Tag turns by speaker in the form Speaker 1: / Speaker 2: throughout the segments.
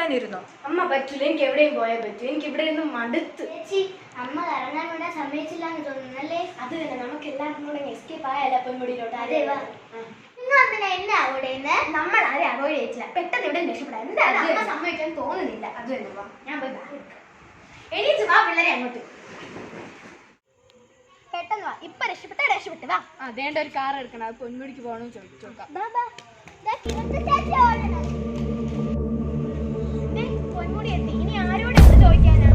Speaker 1: അമ്മ പറ്റില്ല എനിക്ക് എവിടെയും പോയാൽ പറ്റും. എനിക്ക് ഇവിടെ നിന്ന് മടുത്ത്.
Speaker 2: അമ്മ കറങ്ങാൻ വിടാൻ സമ്മതിച്ചില്ല എന്ന് തോന്നുന്നു അല്ലേ?
Speaker 1: അത് തന്നെ നമുക്ക് എല്ലാവർക്കും കൂടെ എസ്കേപ്പ് ആയാലോ മുടിയിലോട്ട്
Speaker 2: അതെ വാ.
Speaker 1: നമ്മൾ ആരെ അവോയ്ഡ് ചെയ്തില്ല പെട്ടെന്ന് ഇവിടെ രക്ഷപ്പെടാം എന്തായാലും അമ്മ. സമ്മതിക്കാൻ തോന്നുന്നില്ല. അത് തന്നെ ഞാൻ പോയി ബാഗ് എണീച്ച് വാ പിള്ളേരെ അങ്ങോട്ട്.
Speaker 2: പെട്ടെന്ന് വാ. ഇപ്പൊ രക്ഷപ്പെട്ട രക്ഷപ്പെട്ട് വാ.
Speaker 1: അതേണ്ട ഒരു കാർ എടുക്കണം അത് പൊന്മുടിക്ക് പോകണമെന്ന് ചോദിച്ചോക്കാം
Speaker 2: പൊന്മുടി എത്തി. ഇനി ആരോട് ചോദിക്കാനാ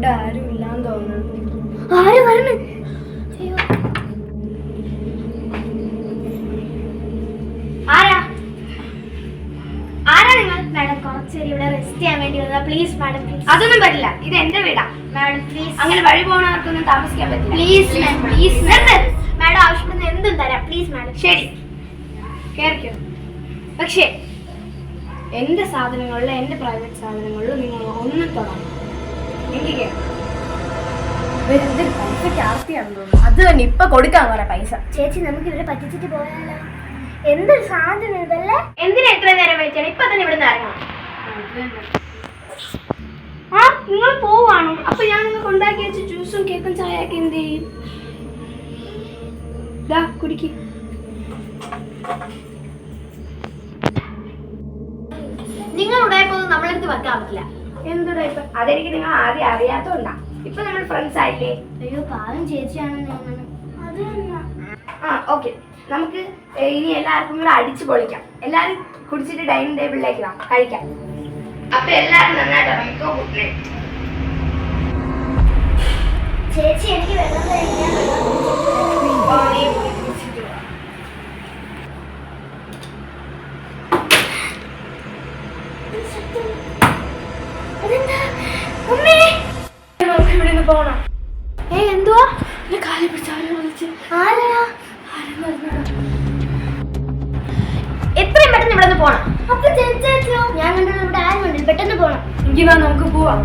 Speaker 1: ഇവിടെ ആരും ഇല്ലാന്ന് തോന്നുന്നു.
Speaker 2: ആര് പറഞ്ഞു ആരാ? ആരാ നിങ്ങൾ? മാഡം കുറച്ചേരി ഇവിടെ റെസ്റ്റ് ചെയ്യാൻ വേണ്ടി വന്നതാ. പ്ലീസ് മാഡം പ്ലീസ്
Speaker 1: അതൊന്നും പറ്റില്ല. ഇത് എന്റെ വീടാ.
Speaker 2: മാഡം പ്ലീസ്
Speaker 1: അങ്ങനെ വഴി പോണവർക്കൊന്നും താമസിക്കാൻ പറ്റില്ല.
Speaker 2: പ്ലീസ് പ്ലീസ് മാഡം ആവശ്യപ്പെടുന്ന എന്തും തരാം. പ്ലീസ് മാഡം
Speaker 1: ശരി. കേറിക്കോ. പക്ഷേ എന്റെ സാധനങ്ങളിലും എന്റെ പ്രൈവറ്റ് സാധനങ്ങളിലും നിങ്ങൾ ഒന്നും തൊടാം അത് തന്നെ ഇപ്പൊ കൊടുക്കാൻ പറയാ പൈസ.
Speaker 2: ചേച്ചി നമുക്ക് ഇവരെ പറ്റിച്ചിട്ട് പോയാലോ? എന്തൊരു സാധനം ഇതല്ലേ? എന്തിനാ ഇത്ര നേരം വെച്ചാണ് ഇപ്പൊ തന്നെ ഇവിടെ ഇറങ്ങണം.
Speaker 1: ആ നിങ്ങൾ പോവാണോ? അപ്പൊ ഞാൻ നിങ്ങൾക്ക് ഉണ്ടാക്കി വെച്ച ജ്യൂസും കേക്കും ചായയൊക്കെ എന്ത് ചെയ്യും? കുടിക്ക്.
Speaker 2: നിങ്ങൾ ഉടായപ്പോ നമ്മളെടുത്ത് വെക്കാൻ പറ്റില്ല.
Speaker 1: എന്തുടാ ഇപ്പൊ? അതെനിക്ക് നിങ്ങൾ ആദ്യം അറിയാത്തോണ്ടാ. ഇപ്പൊ നമ്മൾ ഫ്രണ്ട്സ് ആയില്ലേ?
Speaker 2: അയ്യോ പാവം ചേച്ചിയാണെന്ന് തോന്നുന്നു അത് തന്നെ.
Speaker 1: ആ ഓക്കെ നമുക്ക് ഇനി എല്ലാവർക്കും കൂടെ അടിച്ചു പൊളിക്കാം. എല്ലാരും കുടിച്ചിട്ട് ഡൈനിങ് ടേബിളിലേക്ക് വാ. കഴിക്കാം. അപ്പൊ എല്ലാരും നന്നായിട്ട് ഗുഡ് നൈറ്റ്
Speaker 2: ചേച്ചി എനിക്ക് വെള്ളം കഴിക്കാൻ അതെന്താ
Speaker 1: പോകണം
Speaker 2: ഏ എന്തുവാ?
Speaker 1: എന്നെ കാലി പിടിച്ച് ആരും വിളിച്ച്.
Speaker 2: ആരാ. എത്രയും പെട്ടെന്ന് ഇവിടെ നിന്ന് പോണം. അപ്പൊ ചേച്ചോ ഞാൻ കണ്ടത് ഇവിടെ ആരും കണ്ടില്ല പെട്ടെന്ന് പോണം.
Speaker 1: എങ്കി വാ നമുക്ക് പോവാം.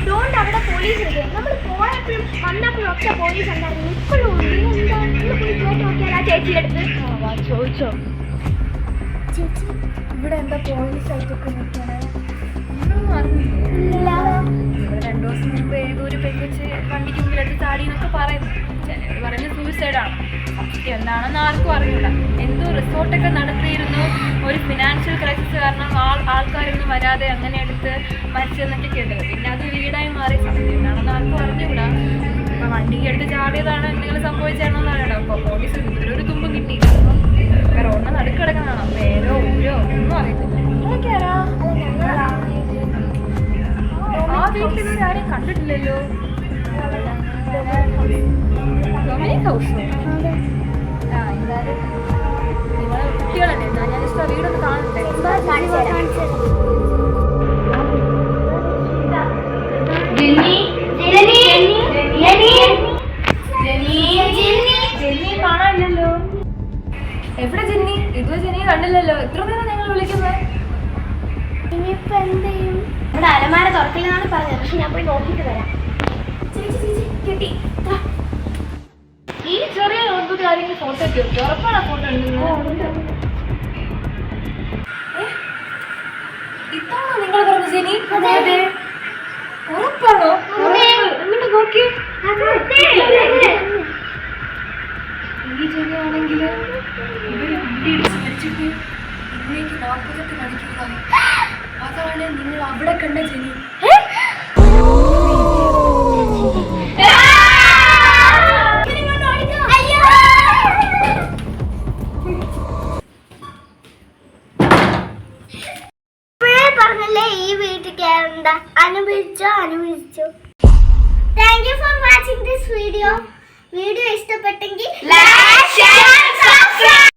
Speaker 2: അതുകൊണ്ട് അവിടെ പോലീസ് നമ്മൾ പോയപ്പോഴും വന്നപ്പോഴും ഒക്കെ പോലീസ് ഉണ്ടായിരുന്നു. ഇപ്പോഴും പോയി ചോദിച്ചു നോക്കിയാൽ ആ ചേച്ചിയുടെ അടുത്ത്?
Speaker 1: ചോദിച്ചോ.
Speaker 2: ചേച്ചി
Speaker 1: ഇവിടെ എന്താ പോലീസ് ആയിട്ടൊക്കെ നിൽക്കണേ? രണ്ടു ദിവസം മുമ്പ് ഏതോ ഒരു പെൺകൊച്ച് വണ്ടിക്ക് മുമ്പിലെടുത്ത് ചാടി എന്നൊക്കെ പറയുന്നു. ചിലർ പറയുന്നത് സൂയിസൈഡാണ് സത്യം എന്താണെന്ന് ആർക്കും അറിയില്ല. എന്തോ റിസോർട്ടൊക്കെ നടത്തിയിരുന്നു. ഒരു ഫിനാൻഷ്യൽ ക്രൈസിസ് കാരണം ആൾ ആൾക്കാരൊന്നും വരാതെ അങ്ങനെ എടുത്ത് മരിച്ചെന്നൊക്കെ കേട്ടത്. പിന്നെ അത് വീടായി മാറി. സത്യം എന്താണെന്ന് ആർക്കും അറിഞ്ഞുകൂടാ. ഇപ്പൊ വണ്ടിക്ക് എടുത്ത് ചാടിയതാണ് എന്തെങ്കിലും സംഭവിച്ചാണോ എന്നറിയണം അപ്പോൾ പോലീസ് ഇതുവരെ ഒരു തുമ്പ് കിട്ടിയില്ല. ഇതുവരെ ആരെയും കണ്ടിട്ടില്ലല്ലോ ഹൗസോ ആ എന്തായാലും നിങ്ങളെ കുട്ടികളല്ലേ? ഞാൻ ജസ്റ്റ് ആ വീടൊന്ന് കാണട്ടെ. Jenny Jenny Jenny Jenny Jenny കാണാനില്ലല്ലോ. എവിടെ ജെന്നി? ഇതുവരെ ജെന്നി കണ്ടില്ലല്ലോ. എത്ര നേരം ഞങ്ങൾ വിളിക്കുന്നത്
Speaker 2: ഇനിയിപ്പോ എന്ത് ചെയ്യും? ഇവിടെ അലമാര തുറക്കില്ലെന്നാണ് പറഞ്ഞത്. പക്ഷെ ഞാൻ പോയി നോക്കിയിട്ട് വരാം. ചേച്ചി ചേച്ചി കിട്ടി. ദാ.
Speaker 1: ഈ ചെറിയ നോട്ട്ബുക്ക് ആരെങ്കിലും ഫോട്ടോ ഒക്കെ ഉറപ്പാണ് ഫോട്ടോ ഇതാണോ നിങ്ങൾ പറഞ്ഞു ജനി. ഉറപ്പാണോ. എന്നിട്ട് നോക്കി. ഈ ജെനി ആണെങ്കിൽ വണ്ടി കുട്ടിയിടിച്ച് വെച്ചിട്ട് ഇന്നേക്ക് നാൽപ്പത്തെട്ട് മണിക്കൂറായി. അതാണ് നിങ്ങൾ അവിടെ കണ്ട ജനി.
Speaker 2: പറഞ്ഞല്ലേ ഈ വീട്ടിൽ കയറണ്ട അനുഭവിച്ചോ അനുഭവിച്ചോ? Thank you for watching this video video ഇഷ്ടപ്പെട്ടെങ്കിൽ ലൈക്ക് ഷെയർ സബ്സ്ക്രൈബ്